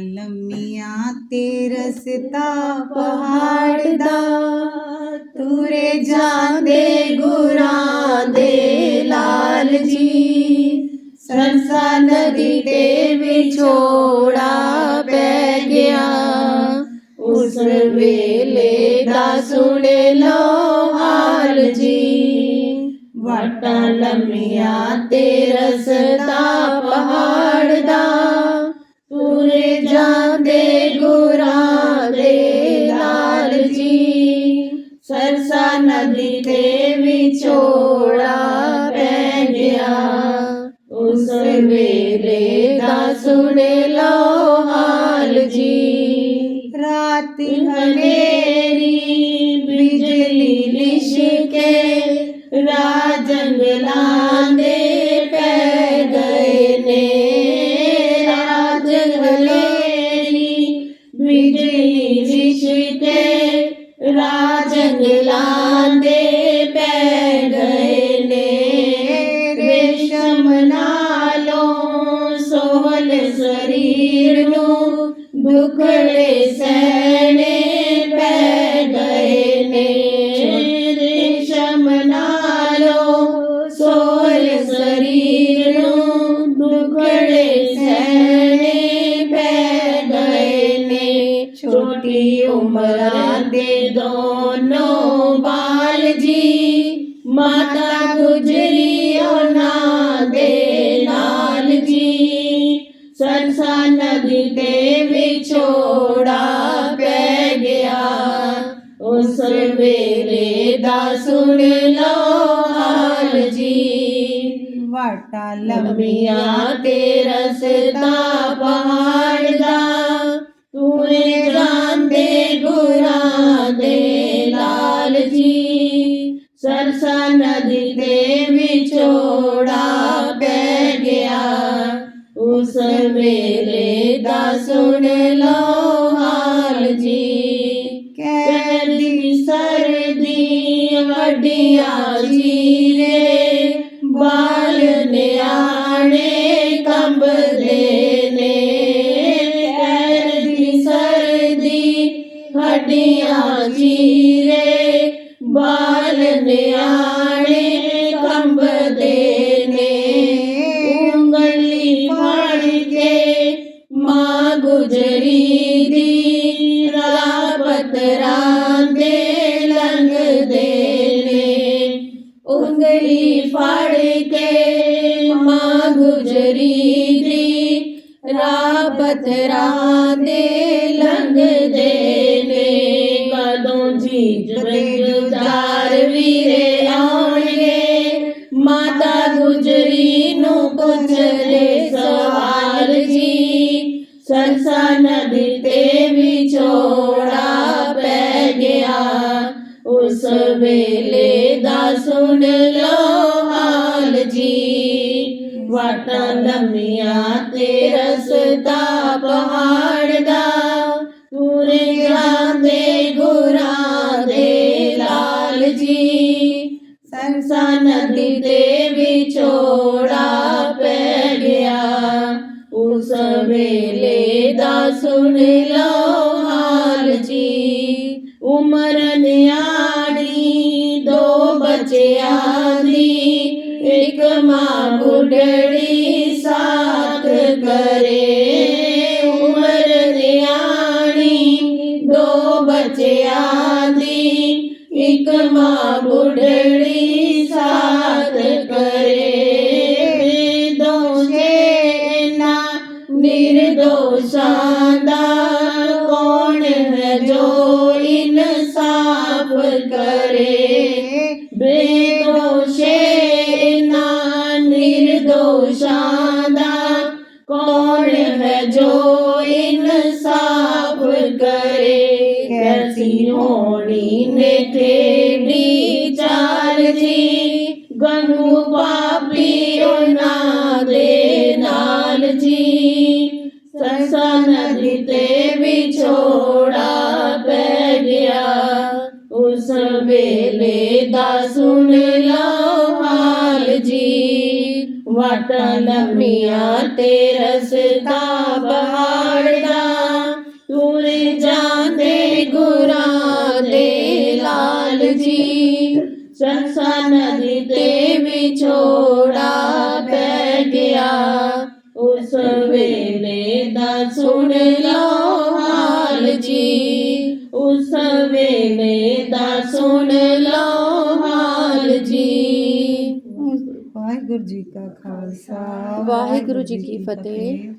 ਲੰਮੀਆਂ ਤੇ ਰਸਤਾ ਪਹਾੜ ਦਾ ਤੁਰੇ ਜਾਂਦੇ ਗੁਰਾਂ ਦੇ ਲਾਲ ਜੀ ਸਰਸਾ ਨਦੀ ਤੇ ਵਿਛੋੜਾ ਪੈ ਗਿਆ ਉਸ ਵੇਲੇ ਦਾ ਸੁਣ ਲੋ ਹਾਲ ਜੀ ਵਾਟਾਂ ਲੰਮੀਆਂ ਤੇ ਰਸਤਾ ਪਹਾੜ ਦਾ ਤੁਰੇ ਜਾਂਦੇ ਗੁਰਾਂ ਦੇ ਲਾਲ ਜੀ। ਸਰਸਾ ਨਦੀ ਤੇ ਵਿਛੋੜਾ ਪੈ ਗਿਆ ਉਸ ਵੇਲੇ ਦਾ ਸੁਣ ਲਓ। D. ਉਮਰਾਂ ਦੇ ਦੋਨੋਂ ਬਾਲ ਜੀ ਮਾਤਾ ਦੇ ਨਾਲ ਜੀ। ਸਰਸਾ ਨਦੀ ਤੇ ਵਿਛੋੜਾ ਪੈ ਗਿਆ। ਉਸ ਵੇਲੇ ਦਾ ਸੁਣ ਲੋ ਹਾਲ ਜੀ। ਵਾਟਾ ਲੰਮੀਆਂ ਤੇ ਰਸਤਾ ਪਹਾੜ ਦਾ ਤੂਰੇ ਵੇਲੇ ਦਾ ਸੁਣ ਲਓ ਹਾਲ ਜੀ। ਕੈਦੀ ਸਰਦੀ ਵੱਡੀਆਂ ਜੀਰੇ ਬਾਲ ਨਿਆਣੇ ਕੰਬਦੇ ਨੇ। ਕੈਦੀ ਸਰਦੀ ਹੱਡੀਆਂ ਜੀਰੇ ਬਾਲ ਨਿਆਣੇ ਗੁਜਰੀ ਦੀ ਰਾਹ ਪਤਰਾਂ ਦੇ ਲੰਘਦੇ ਨੇ ਉਂਗਲੀ ਫੜ ਕੇ ਮਾਂ ਗੁਜਰੀ ਦੀ ਰਾਹ ਪਤਰਾਂ ਦੇ ਲੰਘਦੇ ਨੇ ਕਦੋਂ ਜੀਜ ਜੁਝਾਰ ਵੀਰੇ ਆਉਣਗੇ, ਮਾਤਾ ਗੁਜਰੀ ਨੂੰ ਪੁੱਛਦੇ ਸਰਸਾ ਨਦੀ ਤੇ ਵਿਛੋੜਾ ਪੈ ਗਿਆ। ਉਸ ਵੇਲੇ ਦਾ ਸੁਣ ਲੋ ਹਾਲ ਜੀ। ਵਾਟਾਂ ਲੰਮੀਆਂ ਤੇ ਰਸਤਾ ਪਹਾੜ ਦਾ। ਪੂਰੇ ਜਾਂਦੇ ਸੁਣ ਲੋ ਹਾਲ ਜੀ। ਉਮਰ ਨਿਆਣੀ, ਦੋ ਬੱਚਿਆਂ ਦੀ। ਇੱਕ ਮਾਂ ਬੁੱਢੜੀ ਸਾਥ ਕਰੇ। ਉਮਰ ਨਿਆਣੀ, ਦੋ ਬੱਚਿਆਂ करे बेदोषेना निर्दोषादा कौन है जो इंसाफ करे? कैसी होनी ने थे चाल जी? गंगू पा ਵੇਲੇ ਦਾ ਸੁਣ ਲਓ ਹਾਲ ਜੀ। ਵਾਟਾਂ ਲੰਮੀਆਂ ਤੇ ਰਸਤਾ ਬਹਾੜ ਦਾ ਤੁਰੇ ਜਾਂਦੇ ਗੁਰਾਂ ਦੇ ਲਾਲ ਜੀ। ਸੰਸਾਰ ਨਦੀ ਤੇ ਵਿਛੋੜਾ ਉਸ ਵੇਲੇ ਦਾ ਸੁਣ ਲਓ ਹਾਲ ਜੀ। ਵਾਹਿਗੁਰੂ ਜੀ ਕਾ ਖਾਲਸਾ ਵਾਹਿਗੁਰੂ ਜੀ ਕੀ ਫਤਿਹ।